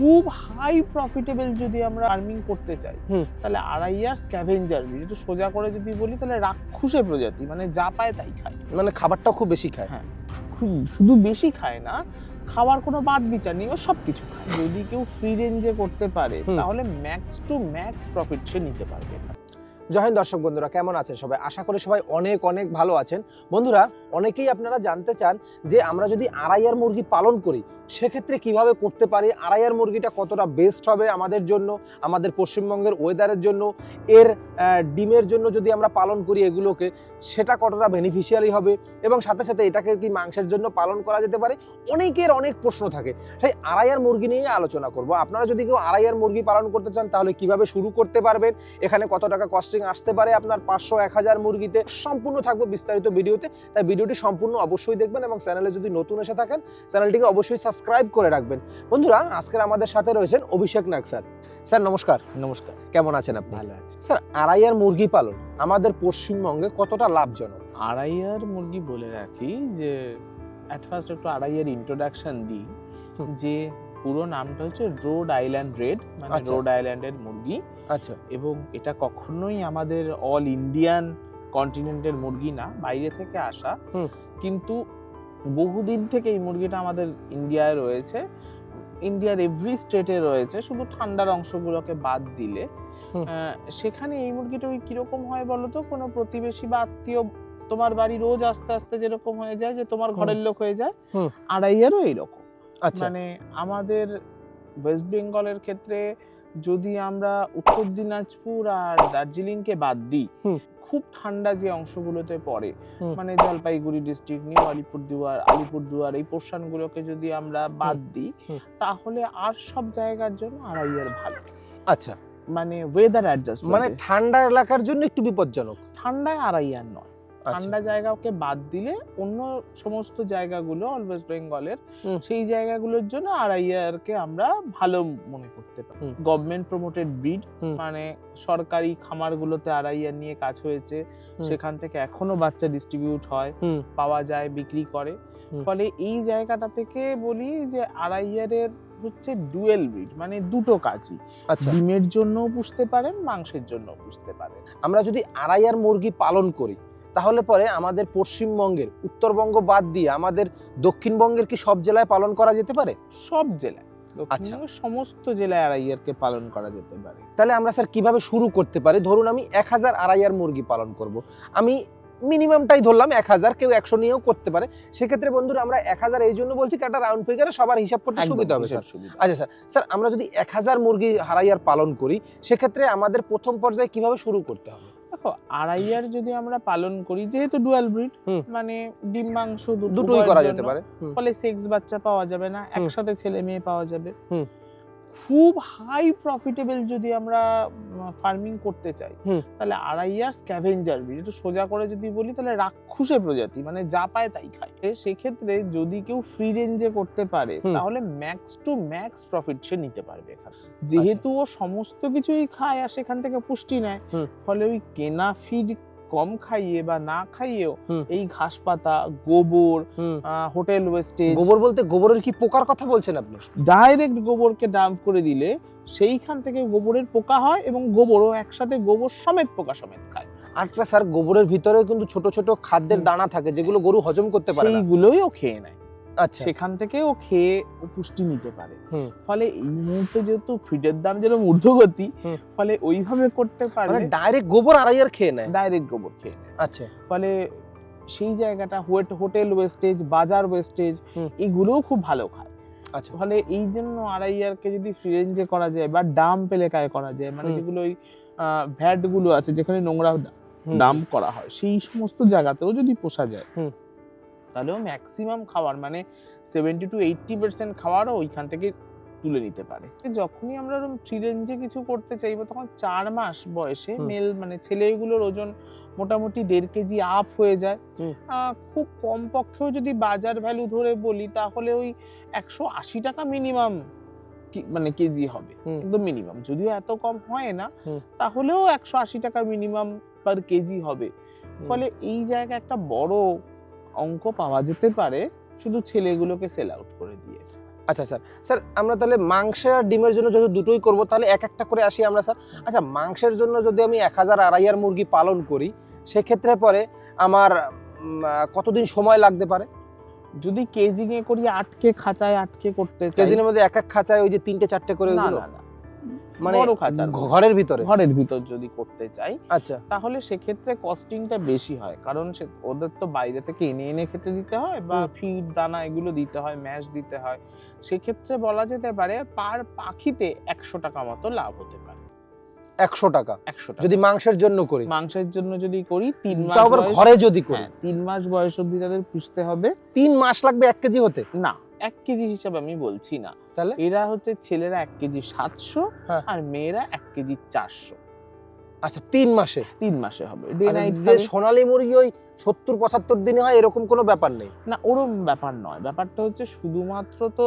খুব high profitable যদি আমরা আর্মিং করতে চাই। তাহলে আড়াই আর স্ক্যাভেঞ্জার একটু সোজা করে যদি বলি তাহলে রাক্ষুসে প্রজাতি মানে যা পায় তাই খায় মানে খাবারটা খুব বেশি খায় হ্যাঁ। খুব- শুধু বেশি খায় না খাওয়ার কোনো বাদ বিচার নেই ও সব কিছু খায় যদি কেউ ফ্রি রেঞ্জে করতে পারে তাহলে ম্যাক্স টু ম্যাক্স প্রফিট সে নিতে পারবে জয় হিন্দ দর্শক বন্ধুরা, কেমন আছেন সবাই? আশা করি সবাই অনেক অনেক ভালো আছেন। বন্ধুরা, অনেকেই আপনারা জানতে চান যে আমরা যদি আড়াইয়ার মুরগি পালন করি, সেক্ষেত্রে কীভাবে করতে পারি? আড়াইয়ার মুরগিটা কতটা বেস্ট হবে আমাদের জন্য, আমাদের পশ্চিমবঙ্গের ওয়েদারের জন্য, এর ডিমের জন্য যদি আমরা পালন করি এগুলোকে, সেটা কতটা বেনিফিশিয়ালি হবে? এবং সাথে সাথে এটাকে কি মাংসের জন্য পালন করা যেতে পারে? অনেকের অনেক প্রশ্ন থাকে। সেই আড়াইয়ার মুরগি নিয়ে আলোচনা করব। আপনারা যদি কেউ আড়াইয়ার মুরগি পালন করতে চান, তাহলে কীভাবে শুরু করতে পারবেন? এখানে কত টাকা কস্টিং আসতে পারে আপনার পাঁচশো এক হাজার মুরগিতে সম্পূর্ণ থাকবে বিস্তারিত ভিডিওতে। তাই ভিডিওটি সম্পূর্ণ অবশ্যই দেখবেন এবং চ্যানেলে যদি নতুন এসে থাকেন চ্যানেলটিকে অবশ্যই সাবস্ক্রাইব করে রাখবেন। বন্ধুরা আজকের আমাদের সাথে রয়েছেন অভিষেক নাগ স্যার। স্যার নমস্কার। নমস্কার। কেমন আছেন আপনি? ভালো আছে। স্যার আড়াইয়ার মুরগি পালন আমাদের পশ্চিমবঙ্গে কতটা লাভজনক? আড়াইয়ার মুরগি বলে রাখি যে অ্যাট ফার্স্ট একটু আড়াইয়ার ইন্ট্রোডাকশন দিই যে পুরো নামটা হচ্ছে রোড আইল্যান্ড রেড মানে আচ্ছা। রোড আইল্যান্ডের মুরগি। আচ্ছা। এবং এটা কখনোই আমাদের অল ইন্ডিয়ান কন্টিনেন্টের মুরগি না বাইরে থেকে আসা। কিন্তু বহুদিন থেকে এই মুরগিটা আমাদের ইন্ডিয়ায় রয়েছে। ইন্ডিয়ার এভরি স্টেটে রয়েছে শুধু ঠান্ডার অংশগুলোকে বাদ দিলে। সেখানে এই মুরগিটা ওই কীরকম হয় বলতো কোনো প্রতিবেশী বা আত্মীয় তোমার বাড়ি রোজ আস্তে আস্তে যেরকম হয়ে যায় যে তোমার ঘরের লোক হয়ে যায়। আড়াইয়ারও এইরকম। মানে আমাদের ওয়েস্ট বেঙ্গলের ক্ষেত্রে যদি আমরা উত্তর দিনাজপুর আর দার্জিলিংকে বাদ দিই খুব ঠান্ডা যে অংশগুলোতে পড়ে মানে জলপাইগুড়ি ডিস্ট্রিক্ট নিউ আলিপুরদুয়ার আলিপুরদুয়ার এই পোর্শনগুলোকে যদি আমরা বাদ দিই তাহলে আর সব জায়গার জন্য আড়াইয়ার ভালো। আচ্ছা। মানে ওয়েদার অ্যাডজাস্ট মানে ঠান্ডা এলাকার জন্য একটু বিপজ্জনক। ঠান্ডায় আড়াইয়ার নয়। আচ্ছা ঠান্ডা জায়গাকে বাদ দিলে অন্য সমস্ত জায়গাগুলো অল ওয়েস্ট বেঙ্গলের সেই জায়গাগুলোর জন্য আড়াইয়ারকে আমরা ভালো মনে করতে পারি। গভর্নমেন্ট প্রমোটেড ব্রিড মানে সরকারি খামারগুলোতে আড়াইয়ার নিয়ে কাজ হয়েছে সেখান থেকে এখনও বাচ্চা ডিস্ট্রিবিউট হয় পাওয়া যায় বিক্রি করে। ফলে এই জায়গাটা থেকে বলি যে আড়াইয়ারের হচ্ছে ডুয়েল ব্রিড মানে দুটো কাজই। আচ্ছা। ডিমের জন্যও পুষতে পারেন মাংসের জন্যও পুষতে পারেন। আমরা যদি আড়াইয়ার মুরগি পালন করি তাহলে পরে আমাদের পশ্চিমবঙ্গের উত্তরবঙ্গ বাদ দিয়ে আমাদের দক্ষিণবঙ্গের কি সব জেলায় পালন করা যেতে পারে? সব জেলায়। আচ্ছা। সমস্ত জেলায় আড়াইয়ারকে পালন করা যেতে পারে। তাহলে আমরা স্যার কীভাবে শুরু করতে পারি? ধরুন আমি এক হাজার আড়াইয়ার মুরগি পালন করব। আমি মিনিমামটাই ধরলাম এক হাজার কেউ একশো নিয়েও করতে পারে। সেক্ষেত্রে বন্ধুরা আমরা এক হাজার এই জন্য বলছি একটা রাউন্ড ফিগারে সবার হিসাব করতে সুবিধা হবে স্যার। আচ্ছা স্যার। স্যার আমরা যদি এক হাজার মুরগি হারাইয়ার পালন করি সেক্ষেত্রে আমাদের প্রথম পর্যায়ে কীভাবে শুরু করতে হবে? দেখো আড়াইয়ার যদি আমরা পালন করি যেহেতু ডুয়াল ব্রিড মানে ডিম মাংস দুটোই করা যেতে পারে। ফলে সেক্স বাচ্চা পাওয়া যাবে না একসাথে ছেলে মেয়ে পাওয়া যাবে। খুব হাই প্রফিটেবল যদি আমরা ফার্মিং করতে চাই। তাহলে আড়াইয়ার স্ক্যাভেঞ্জার ব্রিড একটু সোজা করে যদি বলি তাহলে রাক্ষুসে প্রজাতি মানে যা পায় তাই খায়। সেক্ষেত্রে যদি কেউ ফ্রি রেঞ্জে করতে পারে তাহলে ম্যাক্স টু ম্যাক্স প্রফিট সে নিতে পারবে যেহেতু ও সমস্ত কিছুই খায় আর সেখান থেকে পুষ্টি নেয় ফলে ওই কেনা ফিড কম খাইয়ে বা না খাইয়েও এই ঘাস পাতা গোবর। হোটেল ওয়েস্টেজ গোবর বলতে গোবরের কি পোকার কথা বলছেন আপনি? ডাইরেক্ট গোবরকে ডাম্প করে দিলে সেইখান থেকে গোবরের পোকা হয় এবং গোবরও একসাথে গোবর সমেত পোকা সমেত খায়। আরেকটা স্যার গোবরের ভিতরে কিন্তু ছোট ছোট খাদ্যের দানা থাকে যেগুলো গরু হজম করতে পারে না। সেইগুলোই ও খেয়ে নেয়। সেখান থেকে ও খেয়ে ও পুষ্টি নিতে পারে। ফলে এই মুহূর্তে যেহেতু ফিডের দাম যেরকম ঊর্ধ্বগতি ফলে ওইভাবে করতে মানে পারলে ডাইরেক্ট গোবর আড়াইয়ার খেয়ে নেয়। ডাইরেক্ট গোবর খেয়ে নেয়। আচ্ছা। ফলে সেই জায়গাটা হোয়েট- হোটেল ওয়েস্টেজ বাজার ওয়েস্টেজ। এগুলোও খুব ভালো খায়। আচ্ছা। ফলে এই জন্য আড়াইয়ারকে যদি ফ্রি রেঞ্জে করা যায় বা ডাম্প এলাকায় করা যায় মানে যেগুলো ওই ভ্যাটগুলো আছে যেখানে নোংরা। ডাম্প করা হয় সেই সমস্ত জায়গাতেও যদি পোষা যায়। তাহলেও ম্যাক্সিমাম খাবার মানে সেভেন্টি টু এইটটি পার্সেন্ট খাওয়ারও ওইখান থেকে তুলে নিতে পারে। যখনই আমরা ফ্রি রেঞ্জে কিছু করতে চাইব তখন চার মাস বয়সে মেল মানে ছেলেগুলোর ওজন মোটামুটি দেড় কেজি আপ হয়ে যায়। খুব কম পক্ষেও যদি বাজার ভ্যালু ধরে বলি তাহলে ওই একশো আশি টাকা মিনিমাম মানে কেজি হবে। একদম মিনিমাম যদিও এত কম হয় না তাহলেও একশো আশি টাকা মিনিমাম পার কেজি হবে। ফলে এই জায়গা একটা বড় অঙ্ক পাওয়া যেতে পারে শুধু ছেলেগুলোকে সেল আউট করে দিয়ে। আচ্ছা স্যার। স্যার আমরা তাহলে মাংস আর ডিমের জন্য যদি দুটোই করব তাহলে এক একটা করে আসি আমরা স্যার। আচ্ছা মাংসের জন্য যদি আমি এক হাজার আড়াইয়ার মুরগি পালন করি সেক্ষেত্রে পরে আমার কতদিন সময় লাগতে পারে? যদি কেজি নিয়ে করি আটকে খাঁচায় আটকে করতে চাই। কেজিনের মধ্যে এক এক খাঁচায় ওই যে তিনটে চারটে করে না না। মানে বড় খাঁচার ঘরের ভিতরে? ঘরের ভিতর যদি করতে চাই আচ্ছা। তাহলে সেক্ষেত্রে কস্টিংটা বেশি হয়। কারণ সে ওদের তো বাইরে থেকে এনে এনে খেতে দিতে হয় বা ফিড দানা এগুলো দিতে হয় ম্যাশ দিতে হয়। সেক্ষেত্রে বলা যেতে পারে পার পাখিতে একশো টাকা মতো লাভ হতে পারে। একশো টাকা? একশো টাকা। যদি মাংসের জন্য করি? মাংসের জন্য যদি করি তিন মাস আবার ঘরে যদি করি? হ্যাঁ তিন মাস বয়স অবধি তাদের পুষতে হবে। তিন মাস লাগবে এক কেজি হতে? না এক কেজি হিসাবে আমি বলছি না। তাহলে? এরা হচ্ছে ছেলেরা এক কেজি সাতশো হ্যাঁ। আর মেয়েরা এক কেজি চারশো। আচ্ছা তিন মাসে? তিন মাসে হবে। আচ্ছা, যে সোনালী মুরগি ওই সত্তর পঁচাত্তর দিনে হয় এরকম কোনো ব্যাপার নেই? না ওরম ব্যাপার নয়। ব্যাপারটা হচ্ছে শুধুমাত্র তো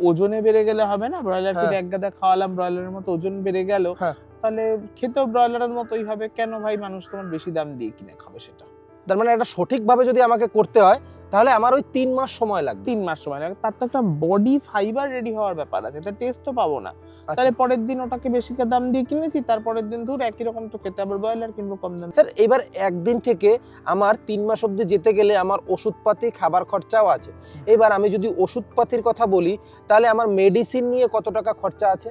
ওজনে বেড়ে গেলে হবে না? Broiler feed. এক গাদা খাওয়ালাম ব্রয়লারের মতো ওজন বেড়ে গেল। হ্যাঁ। তাহলে খেতেও ব্রয়লারের মতোই হবে। কেন ভাই মানুষ তোমার বেশি দাম দিয়ে কিনে খাবে সেটা? তার মানে এটা সঠিকভাবে যদি আমাকে করতে হয় তাহলে আমার ওই তিন মাস সময় লাগবে। তিন মাস সময় লাগে তার তো একটা বডি ফাইবার রেডি হওয়ার ব্যাপার আছে তার টেস্ট তো পাবো না। আচ্ছা। তাহলে পরের দিন ওটাকে বেশি দাম দিয়ে কিনেছি তারপরের দিন ধর একই রকম তো খেতে আবার ব্রয়লার কিনবো কম দাম। স্যার এবার একদিন থেকে আমার তিন মাস অবধি যেতে গেলে আমার ওষুধপাতি খাবার খরচাও আছে। এবার আমি যদি ওষুধপাতির কথা বলি তাহলে আমার মেডিসিন নিয়ে কত টাকা খরচা আছে?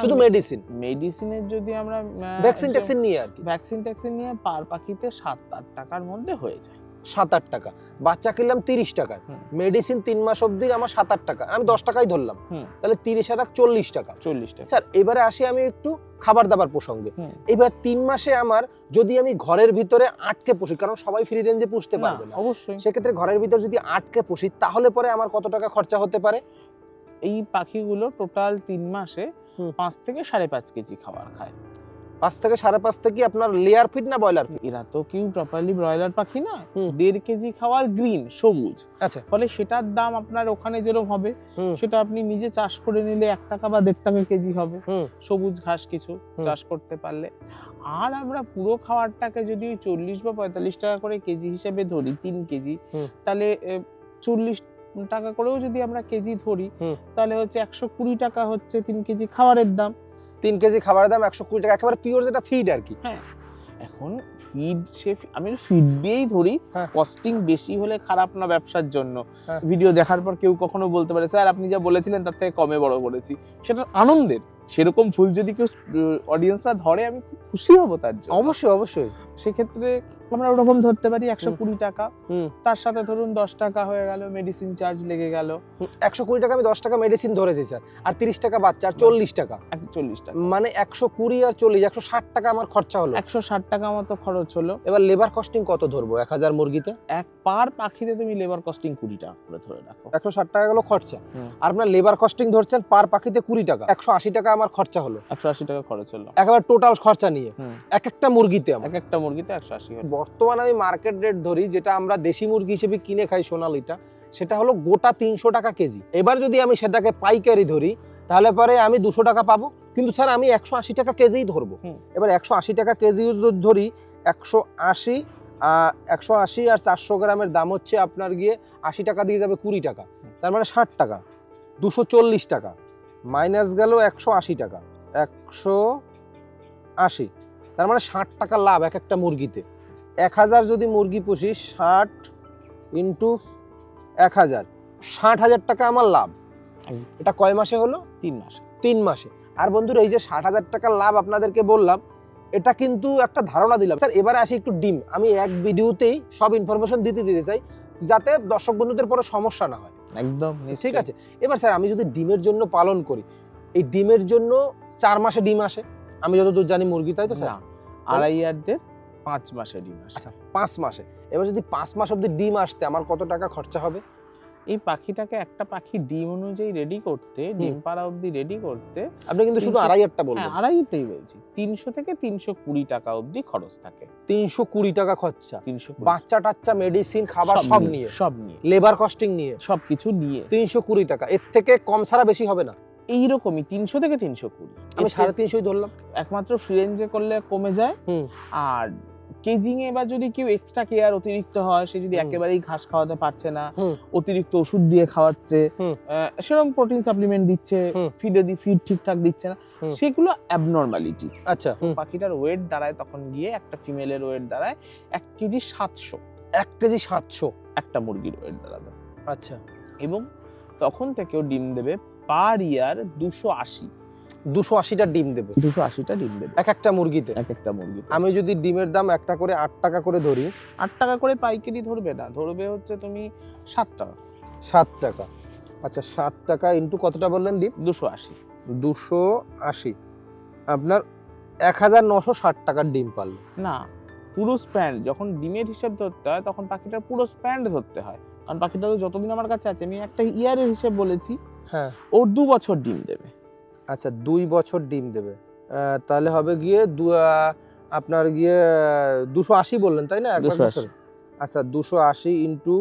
শুধু মেডিসিন মেডিসিনের যদি আমরা ভ্যাকসিন ট্যাক্সিন নিয়ে আর কি। ভ্যাকসিন ট্যাক্সিন নিয়ে পার পাখিতে সাত আট টাকার মধ্যে হয়ে যায়। সাত আট টাকা। বাচ্চা কিনলাম তিরিশ টাকায়। মেডিসিন তিন মাস অব্দি আমার সাত আট টাকা। আমি দশ টাকাই ধরলাম। তাহলে তিরিশ হাজার চল্লিশ টাকা। চল্লিশ টাকা। স্যার এবারে আসি আমি একটু খাবার দাবার প্রসঙ্গে এবার তিন মাসে আমার যদি আমি ঘরের ভিতরে আটকে পুষি কারণ সবাই ফ্রি রেঞ্জে পুষতে পারবে না। অবশ্যই। সেক্ষেত্রে ঘরের ভিতরে যদি আটকে পুষি তাহলে পরে আমার কত টাকা খরচা হতে পারে? এই পাখিগুলো টোটাল তিন মাসে পাঁচ থেকে সাড়ে পাঁচ কেজি খাবার খায়। পাঁচ থেকে সাড়ে পাঁচ থেকে আপনার লেয়ার ফিট না ব্রয়লার ফিট এরা তো কেউ প্রপারলি ব্রয়লার পাখি না। দেড় কেজি খাওয়ার গ্রিন সবুজ। আচ্ছা। ফলে সেটার দাম আপনার ওখানে যেরকম হবে সেটা আপনি নিজে চাষ করে নিলে এক টাকা বা দেড় টাকা কেজি হবে। সবুজ ঘাস কিছু চাষ করতে পারলে। আর আমরা পুরো খাবারটাকে যদি চল্লিশ বা পঁয়তাল্লিশ টাকা করে কেজি হিসেবে ধরি তিন কেজি। তাহলে চল্লিশ টাকা করেও যদি আমরা কেজি ধরি তাহলে হচ্ছে একশো কুড়ি টাকা হচ্ছে তিন কেজি খাবারের দাম। তিন কেজি খাবারের দাম একশো কুড়ি টাকা একেবারে পিওর যেটা ফিড আর কি। এখন ফিড সে আমি ফিড দিয়েই ধরি হ্যাঁ। কস্টিং বেশি হলে খারাপ না ব্যবসার জন্য। হ্যাঁ। ভিডিও দেখার পর কেউ কখনো বলতে পারে স্যার আপনি যা বলেছিলেন তার থেকে কমে বড় করেছি সেটা আনন্দের। সেরকম ফুল যদি কেউ অডিয়েন্সরা ধরে আমি খুশি হব তার জন্য। অবশ্যই অবশ্যই। সেক্ষেত্রে আমরা ওরকম ধরতে পারি একশো কুড়ি টাকা। হুম। তার সাথে ধরুন দশ টাকা হয়ে গেল মেডিসিন চার্জ লেগে গেল। একশো কুড়ি টাকা আমি দশ টাকা মেডিসিন ধরেছি স্যার। আর তিরিশ টাকা বাচ্চা আর চল্লিশ টাকা। চল্লিশ টাকা। মানে একশো কুড়ি আর চল্লিশ একশো ষাট টাকা আমার খরচা হলো। একশো ষাট টাকা মতো খরচ হলো। এবার লেবার কস্টিং কত ধরবো? এক হাজার মুরগিতে? এক পার পাখিতে তুমি লেবার কস্টিং কুড়ি টাকা করে ধরে রাখো। একশো ষাট টাকা গেলো খরচা। আর আপনার লেবার কস্টিং ধরছেন পার পাখিতে কুড়ি টাকা। একশো আশি টাকা আমার খরচা হলো। একশো আশি টাকা খরচ হলো। একেবারে টোটাল খরচা নিয়ে। এক একটা মুরগিতে এক একটা মুরগিতে একশো আশি বর্তমানে আমি মার্কেট রেট ধরি যেটা আমরা দেশি মুরগি হিসেবে কিনে খাই সোনালিটা সেটা হলো গোটা তিনশো টাকা কেজি। এবার যদি আমি সেটাকে পাইকারি ধরি তাহলে পরে আমি দুশো টাকা পাবো। কিন্তু স্যার আমি একশো আশি টাকা কেজিই ধরবো। এবার একশো আশি টাকা কেজি ধরি একশো আশি একশো আশি আর চারশো গ্রামের দাম হচ্ছে আপনার গিয়ে আশি টাকা দিয়ে যাবে কুড়ি টাকা। তার মানে ষাট টাকা দুশো চল্লিশ টাকা মাইনাস গেল একশো আশি টাকা একশো আশি। তার মানে ষাট টাকা লাভ এক একটা মুরগিতে। এক হাজার যদি মুরগি পুষি ষাট ইন্টু এক হাজার। ষাট হাজার টাকা আমার লাভ। এটা কয় মাসে হলো? তিন মাসে। তিন মাসে। আর বন্ধুরা এই যে ষাট হাজার টাকার লাভ আপনাদেরকে বললাম এটা কিন্তু একটা ধারণা দিলাম। স্যার এবারে আসি একটু ডিম। আমি এক ভিডিওতেই সব ইনফরমেশন দিতে দিতে চাই যাতে দর্শক বন্ধুদের পরে সমস্যা না হয়। একদম ঠিক আছে? এবার স্যার আমি যদি ডিমের জন্য পালন করি এই ডিমের জন্য চার মাসে ডিম আসে। আমি যতদূর জানি মুরগি তাই তো স্যার? আড়াই ইয়ারদের পাঁচ মাসে ডিম আসে। আচ্ছা পাঁচ মাসে। এবার যদি পাঁচ মাস অব্দি ডিম আসতে আমার কত টাকা খরচা হবে? এই পাখিটাকে একটা পাখি ডিম অনুযায়ী রেডি করতে ডিম পাড়া অবধি রেডি করতে আপনি কিন্তু শুধু আড়াই হাজারটা হ্যাঁ বলবেন আড়াইটাই বলছি। তিনশো থেকে তিনশো কুড়ি টাকা অবধি খরচ থাকে। তিনশো কুড়ি টাকা খরচা। তিনশো বাচ্চা টাচ্চা মেডিসিন খাবার সব নিয়ে। সব নিয়ে। লেবার কস্টিং নিয়ে। সবকিছু নিয়ে। তিনশো কুড়ি টাকা। এর থেকে কম ছাড়া বেশি হবে না। এইরকমই তিনশো থেকে তিনশো কুড়ি। আমি সাড়ে তিনশোই ধরলাম। একমাত্র ফ্রি রেঞ্জে করলে কমে যায়। আর কেজিং এ বা যদি কেউ এক্সট্রা কেয়ার অতিরিক্ত হয় সে যদি একেবারেই ঘাস খাওয়াতে পারছে না অতিরিক্ত ওষুধ দিয়ে খাওয়াচ্ছে সেরকম প্রোটিন সাপ্লিমেন্ট দিচ্ছে। ফিডে দি ফিড ঠিকঠাক দিচ্ছে না। সেগুলো অ্যাবনর্মালিটি আচ্ছা। পাখিটার ওয়েট দাঁড়ায় তখন গিয়ে একটা ফিমেলের ওয়েট দাঁড়ায় এক কেজি সাতশো। এক কেজি সাতশো। একটা মুরগির ওয়েট দাঁড়াবে। আচ্ছা। এবং তখন থেকেও ডিম দেবে পার ইয়ার দুশো আশি। দুশো আশিটা ডিম দেবে। দুশো আশিটা ডিম দেবে। এক একটা মুরগিতে। এক একটা মুরগি আমি যদি ডিমের দাম একটা করে আট টাকা করে ধরি। আট টাকা করে পাইকারি ধরবে না। ধরবে হচ্ছে তুমি সাত টাকা। সাত টাকা। আচ্ছা সাত টাকা ইন্টু কতটা বললেন ডিম? দুশো আশি। দুশো আশি। আপনার এক হাজার নশো ষাট টাকার ডিম পারল না পুরো স্প্যান্ড যখন ডিমের হিসেব ধরতে হয় তখন পাখিটার পুরো স্প্যান্ড ধরতে হয়। কারণ পাখিটা তো যতদিন আমার কাছে আছে আমি একটা ইয়ারের হিসেব বলেছি হ্যাঁ। ওর দু বছর ডিম দেবে। আচ্ছা দুই বছর ডিম দেবে। তাহলে হবে গিয়ে দু আপনার গিয়ে দুশো আশি বললেন তাই না? এক 280 বছরে? আচ্ছা দুশো আশি ইন্টু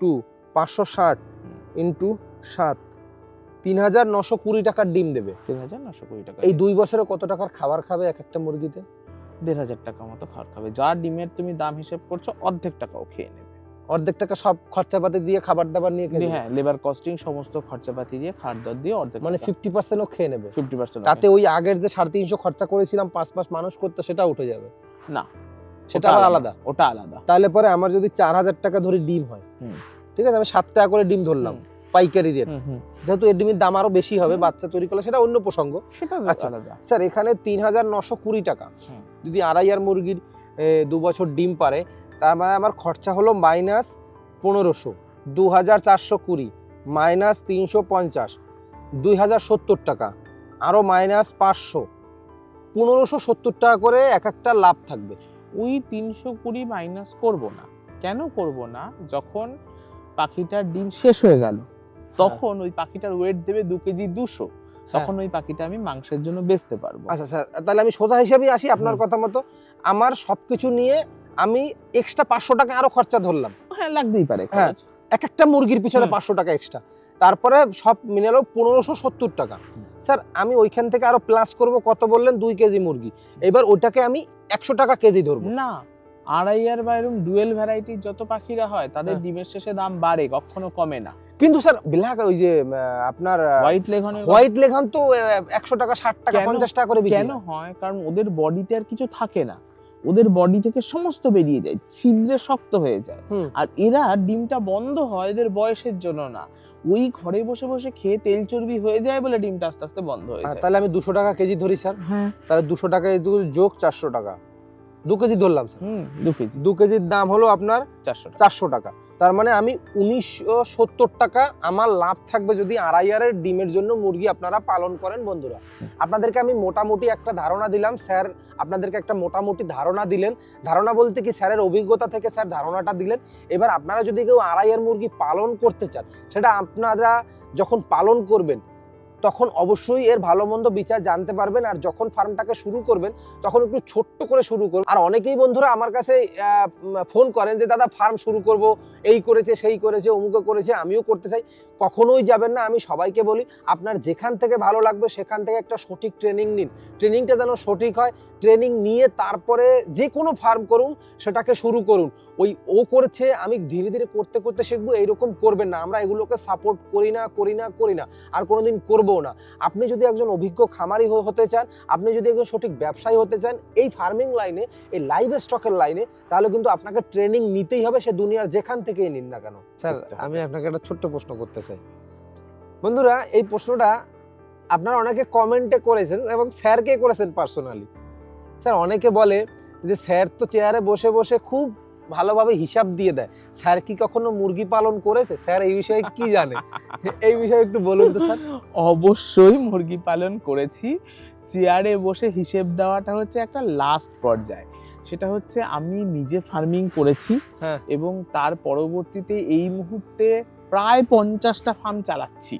টু পাঁচশো ষাট ইন্টু সাত। তিন হাজার নশো কুড়ি টাকার ডিম দেবে। তিন হাজার নশো কুড়ি টাকা এই দুই বছরে কত টাকার খাবার খাবে এক একটা মুরগিতে? দেড় হাজার টাকা মতো খাবার খাবে। যা ডিমের তুমি দাম হিসেব করছ অর্ধেক টাকাও খেয়ে নেবে। অর্ধেক টাকা সব খরচাপাতি দিয়ে খাবার দাবার নিয়ে খেয়ে হ্যাঁ লেবার কস্টিং সমস্ত খরচাপাতি দিয়ে খাদ্য দিয়ে অর্ধেক মানে ফিফটি পার্সেন্টও খেয়ে নেবে। ফিফটি পার্সেন্ট তাতে ওই আগের যে সাড়ে তিনশো খরচা করেছিলাম পাঁচ মাস মানুষ করতে সেটা উঠে যাবে। না সেটা আবার আলাদা। ওটা আলাদা। তাহলে পরে আমার যদি চার হাজার টাকা ধরে ডিম হয় ঠিক আছে আমি সাত টাকা করে ডিম ধরলাম পাইকারি রেট। যেহেতু এর ডিমের দাম আরও বেশি হবে বাচ্চা তৈরি করলে সেটা অন্য প্রসঙ্গ। সেটা আচ্ছা। আলাদা। স্যার এখানে তিন হাজার নশো কুড়ি টাকা। যদি আড়াইয়ার মুরগির দু বছর ডিম পারে তার মানে আমার খরচা হলো মাইনাস পনেরোশো দু হাজার চারশো কুড়ি মাইনাস তিনশো পঞ্চাশ দুই হাজার সত্তর টাকা আরও মাইনাস পাঁচশো পনেরোশো সত্তর টাকা করে এক একটা লাভ থাকবে। ওই তিনশো কুড়ি মাইনাস করব না। কেন করব না? যখন পাখিটার ডিম শেষ হয়ে গেল তখন ওই পাখিটার ওয়েট দেবে দু কেজি দুশো তখন ওই পাখিটা আমি মাংসের জন্য বেচতে পারব। আচ্ছা স্যার তাহলে আমি সোজা হিসাবেই আসি আপনার কথা মতো। আমার সবকিছু নিয়ে আমি এক্সট্রা পাঁচশো টাকা আরও খরচা ধরলাম। হ্যাঁ লাগতেই পারে হ্যাঁ। এক একটা মুরগির পিছনে পাঁচশো টাকা এক্সট্রা তারপরে সব মিলালো পনেরোশো সত্তর টাকা। স্যার আমি ওইখান থেকে আরও প্লাস করব কত বললেন? দুই কেজি মুরগি। এবার ওটাকে আমি একশো টাকা কেজি ধরবো। না আড়াই আর বা এরকম ডুয়েল ভ্যারাইটির যত পাখিরা হয় তাদের হ্যাঁ। ডিমের শেষে দাম বাড়ে কখনো কমে না। কিন্তু স্যার ব্ল্যাক ওই যে আপনার হোয়াইট লেগনের হোয়াইট লেখান তো একশো টাকা ষাট টাকা পঞ্চাশ টাকা করে কেন। হয়। কারণ ওদের বডিতে আর কিছু থাকে না। ওদের বডি থেকে সমস্ত বেরিয়ে যায় ছিদ্রে শক্ত হয়ে যায়। হুম। আর এরা ডিমটা বন্ধ হয় এদের বয়সের জন্য না। ওই ঘরে বসে বসে খেয়ে তেল চর্বি হয়ে যায় বলে ডিমটা আস্তে আস্তে বন্ধ হয়ে যায়। তাহলে আমি দুশো টাকা কেজি ধরি স্যার। হ্যাঁ। তাহলে দুশো টাকা যোগ চারশো টাকা। দু কেজি ধরলাম স্যার। দু কেজি। দু কেজির দাম হলো আপনার চারশো চারশো টাকা। তার মানে আমি উনিশশো সত্তর টাকা আমার লাভ থাকবে যদি আড়াইয়ারের ডিমের জন্য মুরগি আপনারা পালন করেন বন্ধুরা। আপনাদেরকে আমি মোটামুটি একটা ধারণা দিলাম স্যার। আপনাদেরকে একটা মোটামুটি ধারণা দিলেন। ধারণা বলতে কি স্যারের অভিজ্ঞতা থেকে স্যার ধারণাটা দিলেন। এবার আপনারা যদি কেউ আড়াইয়ার মুরগি পালন করতে চান সেটা আপনারা যখন পালন করবেন তখন অবশ্যই এর ভালো মন্দ বিচার জানতে পারবেন আর যখন ফার্মটাকে শুরু করবেন, তখন একটু ছোট্ট করে শুরু করুন। আর অনেকেই বন্ধুরা আমার কাছে ফোন করেন যে, দাদা, ফার্ম শুরু করব, এই করেছে, সেই করেছে অমুকে করেছে, আমিও করতে চাই। কখনোই যাবেন না। আমি সবাইকে বলি আপনার যেখান থেকে ভালো লাগবে সেখান থেকে একটা সঠিক ট্রেনিং নিন। ট্রেনিংটা যেন সঠিক হয় ট্রেনিং নিয়ে তারপরে যে কোনো ফার্ম করুন সেটাকে শুরু করুন। ওই ও করছে আমি ধীরে ধীরে করতে করতে শিখব এইরকম করবেন না। আমরা এগুলোকে সাপোর্ট করি না করি না করি না। আর কোনোদিন করব না। আপনি যদি একজন অভিজ্ঞ খামারি হতে চান আপনি যদি একজন সঠিক ব্যবসায়ী হতে চান এই ফার্মিং লাইনে এই লাইভ স্টকের লাইনে তাহলে কিন্তু আপনাকে ট্রেনিং নিতেই হবে সে দুনিয়ার যেখান থেকেই নিন না কেন। স্যার আমি আপনাকে একটা ছোট্ট প্রশ্ন করতে চাই বন্ধুরা এই প্রশ্নটা আপনারা অনেকে কমেন্টে করেছেন এবং স্যারকে করেছেন পার্সোনালি স্যার অনেকে বলে যে স্যার তো চেয়ারে বসে বসে খুব ভালোভাবে হিসাব দিয়ে দেয়। স্যার কি কখনো মুরগি পালন করেছে? স্যার এই বিষয়ে কি জানে? এই বিষয়ে একটু বলুন তো স্যার। অবশ্যই মুরগি পালন করেছি। চেয়ারে বসে হিসেব দেওয়াটা হচ্ছে একটা লাস্ট পর্যায়ে। সেটা হচ্ছে আমি নিজে ফার্মিং করেছি হ্যাঁ। এবং তার পরবর্তীতে এই মুহূর্তে প্রায় পঞ্চাশটা ফার্ম চালাচ্ছি।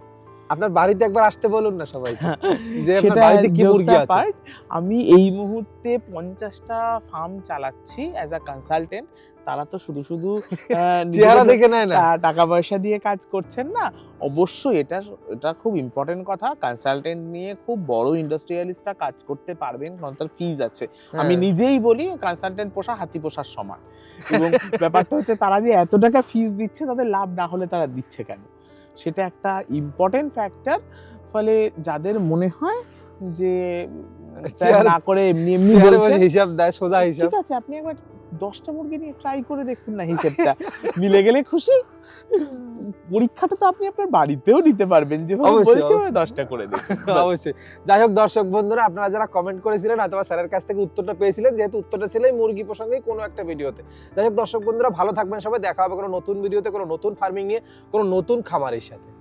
আপনার বাড়িতে একবার আসতে বলুন না সবাই। যে আপনার বাড়িতে কি মুরগি আছে? আমি এই মুহূর্তে পঞ্চাশটা ফার্ম চালাচ্ছি অ্যাজ আ কনসালটেন্ট তারা তো শুধু শুধু চেহারা দেখে নেয় না। টাকা পয়সা দিয়ে কাজ করছেন না। অবশ্যই এটা এটা খুব ইম্পর্টেন্ট কথা। কনসালটেন্ট নিয়ে খুব বড় ইন্ডাস্ট্রিয়ালিস্টরা কাজ করতে পারবেন কারণ তার ফিজ আছে। আমি হ্যাঁ। নিজেই বলি কনসালটেন্ট পোষা হাতি পোষার সমান। এবং ব্যাপারটা হচ্ছে তারা যে এত টাকা ফিস দিচ্ছে তাদের লাভ না হলে তারা দিচ্ছে কেন? সেটা একটা ইম্পর্টেন্ট ফ্যাক্টর ফলে যাদের মনে হয় যে না করে এমনি এমনি বলছে হিসাব দেয় সোজা হিসাব। ঠিক আছে আপনি একবার দশটা মুরগি নিয়ে ট্রাই করে দেখুন না হিসেবটা। মিলে গেলে খুশি? পরীক্ষাটা তো আপনি আপনার বাড়িতেও নিতে পারবেন। যে বলছে দশটা করে দেখুন। অবশ্যই। যাই হোক দর্শক বন্ধুরা আপনারা যারা কমেন্ট করেছিলেন হয়তো বা স্যারের কাছ থেকে উত্তরটা পেয়েছিলেন। যেহেতু উত্তরটা ছিল মুরগি প্রসঙ্গে কোনো একটা ভিডিওতে। যাই হোক দর্শক বন্ধুরা ভালো থাকবেন সবাই। দেখা হবে কোনো নতুন ভিডিওতে কোনো নতুন ফার্মিং নিয়ে কোনো নতুন খামারের সাথে।